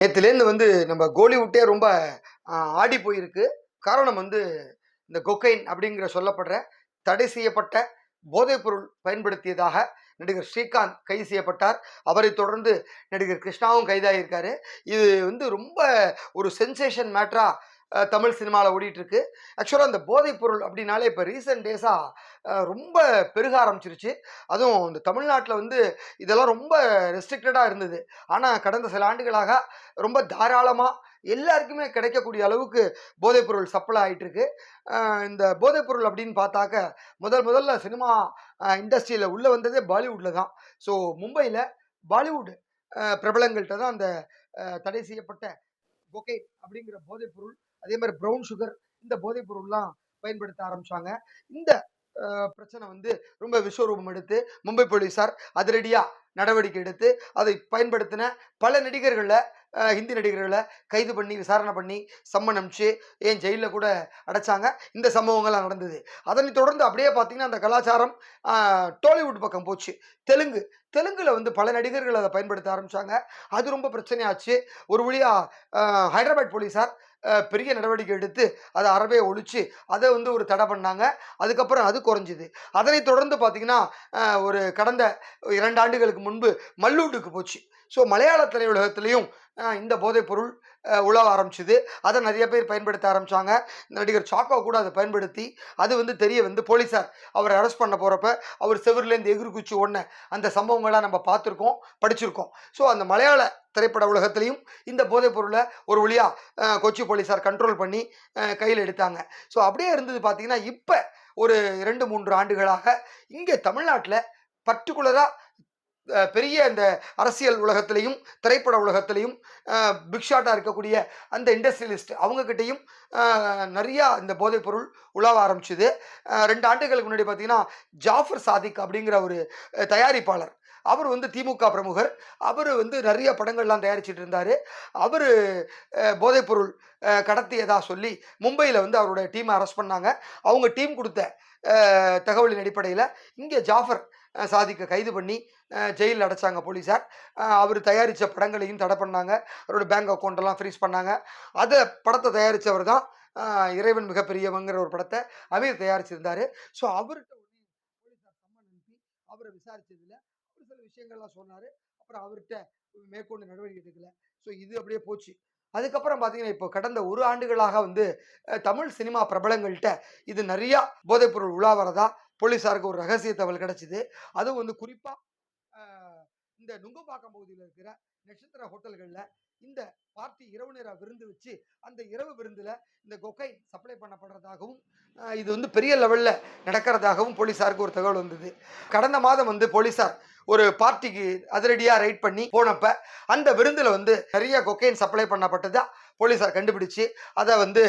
நேற்றுலேருந்து வந்து நம்ம கோலிவுட்டே ரொம்ப ஆடி போயிருக்கு. காரணம் வந்து இந்த கொக்கைன் அப்படிங்கிற சொல்லப்படுற தடை செய்யப்பட்ட போதைப்பொருள் பயன்படுத்தியதாக நடிகர் ஸ்ரீகாந்த் கைது செய்யப்பட்டார். அவரை தொடர்ந்து நடிகர் கிருஷ்ணாவும் கைதாகியிருக்காரு. இது வந்து ரொம்ப ஒரு சென்சேஷன் மேட்ரா தமிழ் சினிமாவில் ஓடிட்டுருக்கு. ஆக்சுவலாக அந்த போதைப்பொருள் அப்படின்னாலே இப்போ ரீசெண்ட் டேஸாக ரொம்ப பெருக ஆரம்பிச்சிருச்சு. அதுவும் இந்த தமிழ்நாட்டில் வந்து இதெல்லாம் ரொம்ப ரெஸ்ட்ரிக்டடாக இருந்தது. ஆனால் கடந்த சில ஆண்டுகளாக ரொம்ப தாராளமாக எல்லாருக்குமே கிடைக்கக்கூடிய அளவுக்கு போதைப்பொருள் சப்ளை ஆகிட்டுருக்கு இந்த போதைப்பொருள் அப்படின்னு பார்த்தாக்க முதல் முதல்ல சினிமா இண்டஸ்ட்ரியில் உள்ளே வந்ததே பாலிவுட்டில் தான். ஸோ மும்பையில் பாலிவுட் பிரபலங்கள்கிட்ட தான் அந்த தடை செய்யப்பட்ட பொகை அப்படிங்கிற போதைப்பொருள் அதே மாதிரி ப்ரௌன் சுகர் இந்த போதைப்பொருள்லாம் பயன்படுத்த ஆரம்பிச்சாங்க. இந்த பிரச்சனை வந்து ரொம்ப விஸ்வரூபம் எடுத்து மும்பை போலீஸார் அதிரடியாக நடவடிக்கை எடுத்து அதை பயன்படுத்தின பல நடிகர்களை ஹிந்தி நடிகர்களை கைது பண்ணி விசாரணை பண்ணி சம்மன் அனுப்பிச்சு ஏன் ஜெயிலில் கூட அடைச்சாங்க. இந்த சம்பவங்கள்லாம் நடந்தது. அதனை தொடர்ந்து அப்படியே பார்த்தீங்கன்னா அந்த கலாச்சாரம் டோலிவுட் பக்கம் போச்சு. தெலுங்கு. தெலுங்கில் வந்து பல நடிகர்கள் அதை பயன்படுத்த ஆரம்பிச்சாங்க. அது ரொம்ப பிரச்சனையாச்சு. ஒரு வழியாக ஹைதராபாத் போலீஸார் பெரிய நடவடிக்கை எடுத்து அதை அறவே ஒழிச்சு அதை வந்து ஒரு தடை பண்ணாங்க. அதுக்கப்புறம் அது குறைஞ்சிது. அதனை தொடர்ந்து பார்த்தீங்கன்னா ஒரு கடந்த இரண்டு ஆண்டுகளுக்கு முன்பு மல்லூட்டுக்கு போச்சு. ஸோ மலையாள திரையுலகத்திலையும் இந்த போதைப்பொருள் உழவ ஆரம்பிச்சுது. அதை நிறைய பேர் பயன்படுத்த ஆரம்பிச்சாங்க. நடிகர் சாக்கோ கூட அதை பயன்படுத்தி அது வந்து தெரிய வந்து போலீஸார் அவரை அரெஸ்ட் பண்ண போகிறப்ப அவர் செவர்லேருந்து எகிரி குச்சி ஒன்று அந்த சம்பவங்கள்லாம் நம்ம பார்த்துருக்கோம் படிச்சிருக்கோம். ஸோ அந்த மலையாள திரைப்பட உலகத்திலையும் இந்த போதைப் பொருளை ஒரு வழியாக கொச்சி போலீஸார் கண்ட்ரோல் பண்ணி கையில் எடுத்தாங்க. ஸோ அப்படியே இருந்தது பார்த்தீங்கன்னா இப்போ ஒரு ரெண்டு மூன்று ஆண்டுகளாக இங்கே தமிழ்நாட்டில் பர்டிகுலராக பெரிய அந்த அரசியல் உலகத்திலையும் திரைப்பட உலகத்திலையும் பிக்ஷாட்டாக இருக்கக்கூடிய அந்த இண்டஸ்ட்ரியலிஸ்ட் அவங்கக்கிட்டையும் நிறையா இந்த போதைப்பொருள் உலாவ ஆரம்பிச்சுது. ரெண்டு ஆண்டுகளுக்கு முன்னாடி பார்த்தீங்கன்னா ஜாஃபர் சாதிக் அப்படிங்கிற ஒரு தயாரிப்பாளர். அவர் வந்து திமுக பிரமுகர். அவர் வந்து நிறைய படங்கள்லாம் தயாரிச்சுட்டு இருந்தார். அவர் போதைப்பொருள் கடத்தியதாக சொல்லி மும்பையில் வந்து அவரோட டீமை அரெஸ்ட் பண்ணாங்க. அவங்க டீம் கொடுத்த தகவலின் அடிப்படையில் இங்கே ஜாஃபர் சாதிக்க கைது பண்ணி ஜெயிலில் அடைச்சாங்க போலீஸார் அவர் தயாரித்த படங்களையும் தடை பண்ணாங்க. அவரோட பேங்க் அக்கௌண்ட்டெல்லாம் ஃப்ரீஸ் பண்ணாங்க. அதை படத்தை தயாரித்தவர் தான் இறைவன் மிகப்பெரியவங்கிற ஒரு படத்தை அமீர் தயாரிச்சிருந்தார். ஸோ அவர்கிட்ட போலீஸார் சம்மன் அனுப்பி அவரை விசாரித்ததில் ஒரு சில விஷயங்கள்லாம் சொன்னார். அப்புறம் அவர்கிட்ட மேற்கொண்டு நடவடிக்கை எடுக்கல. ஸோ இது அப்படியே போச்சு. அதுக்கப்புறம் பார்த்தீங்கன்னா இப்போ கடந்த ஒரு ஆண்டுகளாக வந்து தமிழ் சினிமா பிரபலங்கள்கிட்ட இது நிறையா போதைப்பொருள் உலா வரதா போலீஸாருக்கு ஒரு ரகசிய தகவல் கிடைச்சிது. அதுவும் வந்து குறிப்பாக இந்த நுங்கம்பாக்கம் பகுதியில் இருக்கிற நட்சத்திர ஹோட்டல்களில் இந்த பார்ட்டி இரவு நேர விருந்து வச்சு அந்த இரவு விருந்தில் இந்த கொக்கை சப்ளை பண்ணப்படுறதாகவும் இது வந்து பெரிய லெவலில் நடக்கிறதாகவும் போலீஸாருக்கு ஒரு தகவல் வந்தது. கடந்த மாதம் வந்து போலீஸார் ஒரு பார்ட்டிக்கு அதிரடியாக ரைட் பண்ணி போனப்ப அந்த விருந்தில் வந்து நிறைய கொக்கைன் சப்ளை பண்ணப்பட்டதா போலீஸார் கண்டுபிடிச்சு அதை வந்து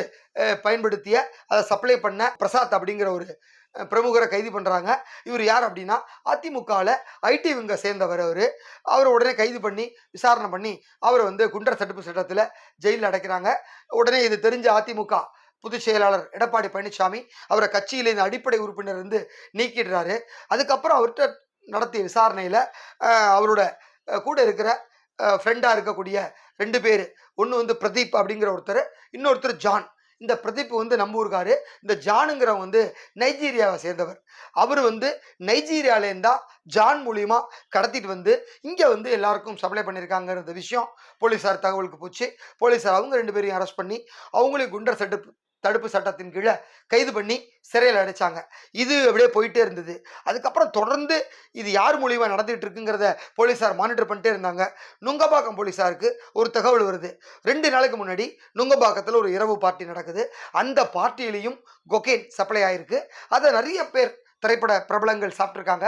பயன்படுத்திய அதை சப்ளை பண்ண பிரசாத் அப்படிங்கிற ஒரு பிரமுகரை கைது பண்ணுறாங்க இவர் யார் அப்படின்னா அதிமுகவில் ஐடி விங்க சேர்ந்தவர் அவர். அவரை உடனே கைது பண்ணி விசாரணை பண்ணி அவரை வந்து குண்டர் தடுப்பு சட்டத்தில் ஜெயிலில் அடைக்கிறாங்க. உடனே இது தெரிஞ்ச அதிமுக பொதுச் செயலாளர் எடப்பாடி பழனிசாமி அவரை கட்சியில் இந்த அடிப்படை உறுப்பினர் இருந்து நீக்கிடுறாரு. அதுக்கப்புறம் அவர்கிட்ட நடத்திய விசாரணையில் அவரோட கூட இருக்கிற ஃப்ரெண்டாக இருக்கக்கூடிய ரெண்டு பேர். ஒன்று வந்து பிரதீப் அப்படிங்கிற ஒருத்தர் இன்னொருத்தர் ஜான். இந்த பிரதீப் வந்து நம்ம ஊருக்காரு. இந்த ஜானுங்கிறவங்க வந்து நைஜீரியாவை சேர்ந்தவர். அவர் வந்து நைஜீரியாவிலேருந்தா ஜான் மூலியமாக கடத்திட்டு வந்து இங்கே வந்து எல்லாருக்கும் சப்ளை பண்ணியிருக்காங்கிற விஷயம் போலீஸார் தகவலுக்கு போச்சு. போலீஸார் அவங்க ரெண்டு பேரையும் அரெஸ்ட் பண்ணி அவங்களையும் குண்டர் செட்டு தடுப்பு சட்டத்தின் கீழே கைது பண்ணி சிறையில் அடைச்சாங்க. இது அப்படியே போயிட்டே இருந்தது. அதுக்கப்புறம் தொடர்ந்து இது யார் மூலியமாக நடந்துகிட்டு இருக்குங்கிறத போலீஸார் மானிட்டர் பண்ணிட்டே இருந்தாங்க. நுங்கம்பாக்கம் போலீஸாருக்கு ஒரு தகவல் வருது. ரெண்டு நாளைக்கு முன்னாடி நுங்கம்பாக்கத்தில் ஒரு இரவு பார்ட்டி நடக்குது. அந்த பார்ட்டியிலையும் கொக்கேன் சப்ளை ஆயிருக்கு. அதை நிறைய பேர் திரைப்பட பிரபலங்கள் சாப்பிட்ருக்காங்க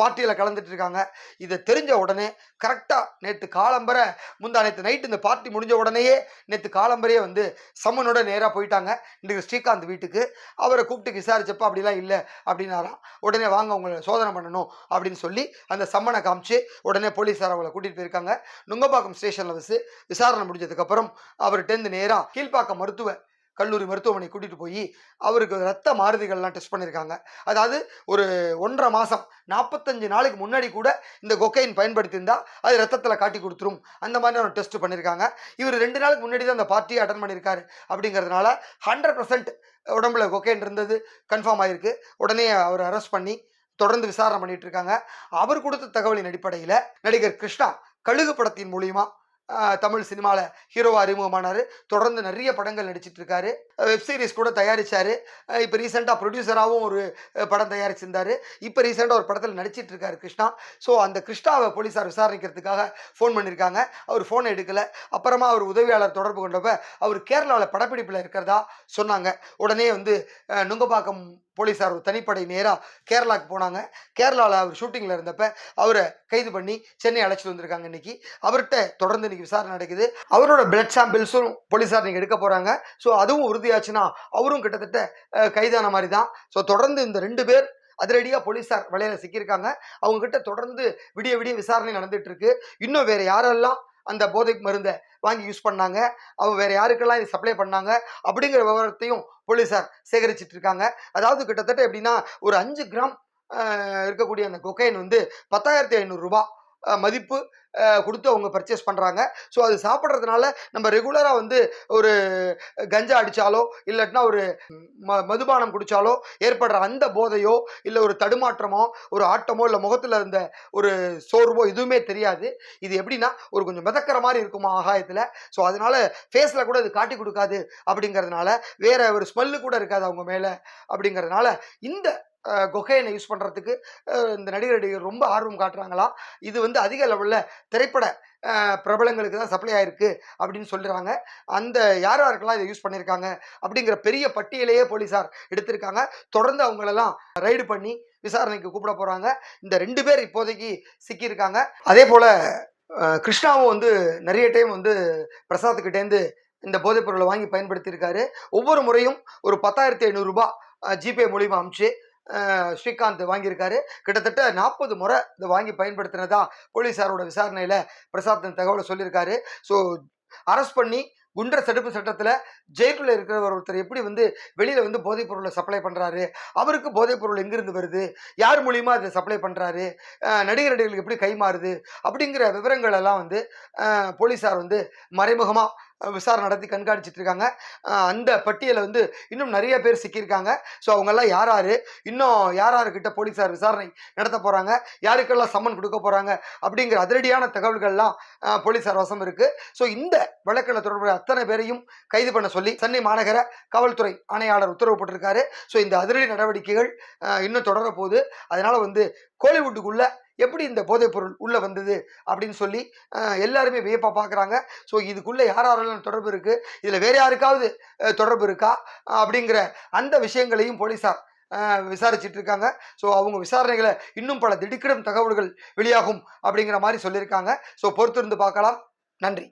பார்ட்டியில் கலந்துட்டு இருக்காங்க இதை தெரிஞ்ச உடனே கரெக்டாக நேற்று காலம்பரை முந்தா நேற்று நைட்டு இந்த பார்ட்டி முடிஞ்ச உடனேயே நேற்று காலம்பரையே வந்து சம்மனோட நேராக போயிட்டாங்க. இன்றைக்கு ஸ்ரீகாந்த் வீட்டுக்கு. அவரை கூப்பிட்டு விசாரிச்சப்போ அப்படிலாம் இல்லை அப்படின்னாராம் உடனே வாங்க உங்களை சோதனை பண்ணணும் அப்படின்னு சொல்லி அந்த சம்மனை காமிச்சு உடனே போலீஸார் அவங்களை கூட்டிகிட்டு போயிருக்காங்க. நுங்கப்பாக்கம் ஸ்டேஷனில் வச்சு விசாரணை முடிஞ்சதுக்கப்புறம் அவர்கிட்டேருந்து நேராக கீழ்ப்பாக்கம் மருத்துவ கல்லூரி மருத்துவமனை கூட்டிகிட்டு போய் அவருக்கு ரத்த மாறுதிகள்லாம் டெஸ்ட் பண்ணியிருக்காங்க அதாவது ஒரு ஒன்றரை மாதம் நாற்பத்தஞ்சு நாளைக்கு முன்னாடி கூட இந்த கொக்கைன் பயன்படுத்தியிருந்தால் அது ரத்தத்தில் காட்டி கொடுத்துரும். அந்த மாதிரி ஒரு டெஸ்ட் பண்ணியிருக்காங்க இவர் ரெண்டு நாளுக்கு முன்னாடி தான் அந்த பார்ட்டியை அட்டன் பண்ணியிருக்காரு அப்படிங்கிறதுனால ஹண்ட்ரட் பர்சன்ட் உடம்புல கொக்கைன் இருந்தது கன்ஃபார்ம் ஆகிருக்கு உடனே அவர் அரெஸ்ட் பண்ணி தொடர்ந்து விசாரணை பண்ணிட்டு இருக்காங்க. அவர் கொடுத்த தகவலின் அடிப்படையில் நடிகர் கிருஷ்ணா கழுகு படத்தின் மூலியமாக தமிழ் சினிமாவில் ஹீரோவாக அறிமுகமானார். தொடர்ந்து நிறைய படங்கள் நடிச்சிட்டு இருக்காரு வெப் சீரிஸ் கூட தயாரித்தார் இப்போ ரீசெண்டாக ப்ரொடியூசராகவும் ஒரு படம் தயாரிச்சிருந்தார். இப்போ ரீசெண்டாக ஒரு படத்தில் நடிச்சிட்டு இருக்காரு கிருஷ்ணா. ஸோ அந்த கிருஷ்ணாவை போலீஸார் விசாரிக்கிறதுக்காக ஃபோன் பண்ணியிருக்காங்க அவர் ஃபோன் எடுக்கலை. அப்புறமா அவர் உதவியாளர் தொடர்பு கொண்டப்ப அவர் கேரளாவில் படப்பிடிப்பில் இருக்கிறதா சொன்னாங்க. உடனே வந்து நுங்கப்பாக்கம் போலீஸார் ஒரு தனிப்படை நேராக கேரளாவுக்கு போனாங்க. கேரளாவில் அவர் ஷூட்டிங்கில் இருந்தப்ப அவரை கைது பண்ணி சென்னை அழைச்சிட்டு வந்திருக்காங்க இன்னைக்கு. அவர்கிட்ட தொடர்ந்து இன்னைக்கு விசாரணை நடக்குது. அவரோட பிளட் சாம்பிள்ஸும் போலீஸார் நீங்கள் எடுக்க போகிறாங்க ஸோ அதுவும் உறுதியாச்சுன்னா அவரும் கிட்டத்தட்ட கைதான மாதிரி தான். ஸோ தொடர்ந்து இந்த ரெண்டு பேர் அதிரடியாக போலீஸார் வலையில் சிக்கியிருக்காங்க. அவங்ககிட்ட தொடர்ந்து விடிய விடிய விசாரணை நடந்துட்டு இருக்கு. இன்னும் வேறு யாரெல்லாம் அந்த போதை மருந்தை வாங்கி யூஸ் பண்ணாங்க. அவங்க வேற யாருக்கெல்லாம் இது சப்ளை பண்ணாங்க? அப்படிங்கிற விவரத்தையும் போலீஸார் சேகரிச்சிட்டு இருக்காங்க. அதாவது கிட்டத்தட்ட எப்படின்னா ஒரு அஞ்சு கிராம் இருக்கக்கூடிய அந்த கொக்கைன் வந்து பத்தாயிரத்தி ஐநூறுரூபா மதிப்பு. கொடுத்து அவங்க பர்ச்சேஸ் பண்ணுறாங்க ஸோ அது சாப்பிட்றதுனால நம்ம ரெகுலராக வந்து ஒரு கஞ்சா அடித்தாலோ இல்லாட்டினா ஒரு ம மதுபானம் குடித்தாலோ ஏற்படுற அந்த போதையோ இல்லை ஒரு தடுமாற்றமோ ஒரு ஆட்டமோ இல்லை முகத்தில் இருந்த ஒரு சோர்வோ எதுவுமே தெரியாது. இது எப்படின்னா ஒரு கொஞ்சம் மிதக்கிற மாதிரி இருக்குமா ஆகாயத்தில். ஸோ அதனால் ஃபேஸில் கூட இது காட்டி கொடுக்காது அப்படிங்கிறதுனால வேற ஒரு ஸ்மெல்லு கூட இருக்காது அவங்க மேலே அப்படிங்கிறதுனால இந்த கொக்கைனை யூஸ் பண்ணுறதுக்கு இந்த நடிகர் நடிகர் ரொம்ப ஆர்வம் காட்டுறாங்களா? இது வந்து அதிக லெவலில் திரைப்பட பிரபலங்களுக்கு தான் சப்ளை ஆயிருக்கு அப்படின்னு சொல்கிறாங்க அந்த யார் யாருக்கெல்லாம் இதை யூஸ் பண்ணியிருக்காங்க அப்படிங்கிற பெரிய பட்டியலையே போலீஸார் எடுத்திருக்காங்க. தொடர்ந்து அவங்களெல்லாம் ரைடு பண்ணி விசாரணைக்கு கூப்பிட போகிறாங்க இந்த ரெண்டு பேர் இப்போதைக்கு சிக்கியிருக்காங்க. அதே போல் கிருஷ்ணாவும் வந்து நிறைய டைம் வந்து பிரசாத்துக்கிட்டேருந்து இந்த போதைப் பொருளை வாங்கி பயன்படுத்தியிருக்காரு. ஒவ்வொரு முறையும் ஒரு பத்தாயிரத்தி ஐநூறுரூபா ஜிபே மூலிமா அமுச்சு ஸ்ரீகாந்த் வாங்கியிருக்காரு. கிட்டத்தட்ட நாற்பது முறை இதை வாங்கி பயன்படுத்தினதா போலீஸாரோட விசாரணையில் பிரசாத் தகவலை சொல்லியிருக்காரு. ஸோ அரெஸ்ட் பண்ணி குண்டர் தடுப்பு சட்டத்தில் ஜெயிலுக்குள்ள இருக்கிற ஒருத்தர் எப்படி வந்து வெளியில் வந்து போதைப் பொருளை சப்ளை பண்ணுறாரு அவருக்கு போதைப் பொருள் எங்கிருந்து வருது? யார் மூலியமா அதை சப்ளை பண்ணுறாரு நடிகர் நடிகர்களுக்கு எப்படி கைமாறுது அப்படிங்கிற விவரங்கள் எல்லாம் வந்து போலீஸார் வந்து மறைமுகமாக விசாரணை நடத்தி கண்காணிச்சிட்டு இருக்காங்க அந்த பட்டியலை வந்து இன்னும் நிறைய பேர் சிக்கியிருக்காங்க. ஸோ அவங்கெல்லாம் யார் யார் இன்னும் யார் யாருக்கிட்ட போலீஸார் விசாரணை நடத்த போகிறாங்க யாருக்கெல்லாம் சம்மன் கொடுக்க போகிறாங்க அப்படிங்கிற அதிரடியான தகவல்கள்லாம் போலீஸார் வசம் இருக்குது ஸோ இந்த வழக்கில் தொடர்புடைய அத்தனை பேரையும் கைது பண்ண சொல்லி சென்னை மாநகர காவல்துறை ஆணையாளர் உத்தரவு போட்டிருக்காரு. ஸோ இந்த அதிரடி நடவடிக்கைகள் இன்னும் தொடர போகுது வந்து கோலிவுட்டுக்குள்ள எப்படி இந்த போதைப்பொருள் உள்ள வந்தது அப்படின்னு சொல்லி எல்லாருமே வியப்பா பார்க்குறாங்க ஸோ இதுக்குள்ள யார் யாரெல்லாம் தொடர்பு இருக்கு? இதுல வேற யாருக்காவது தொடர்பு இருக்கா? அப்படிங்கிற அந்த விஷயங்களையும் போலீஸார் விசாரிச்சுட்டு விசாரிச்சிட்டு இருக்காங்க. ஸோ அவங்க விசாரணைகளை இன்னும் பல திடுக்கிடும் தகவல்கள் வெளியாகும் அப்படிங்கிற மாதிரி சொல்லியிருக்காங்க. ஸோ பொறுத்திருந்து பார்க்கலாம். நன்றி.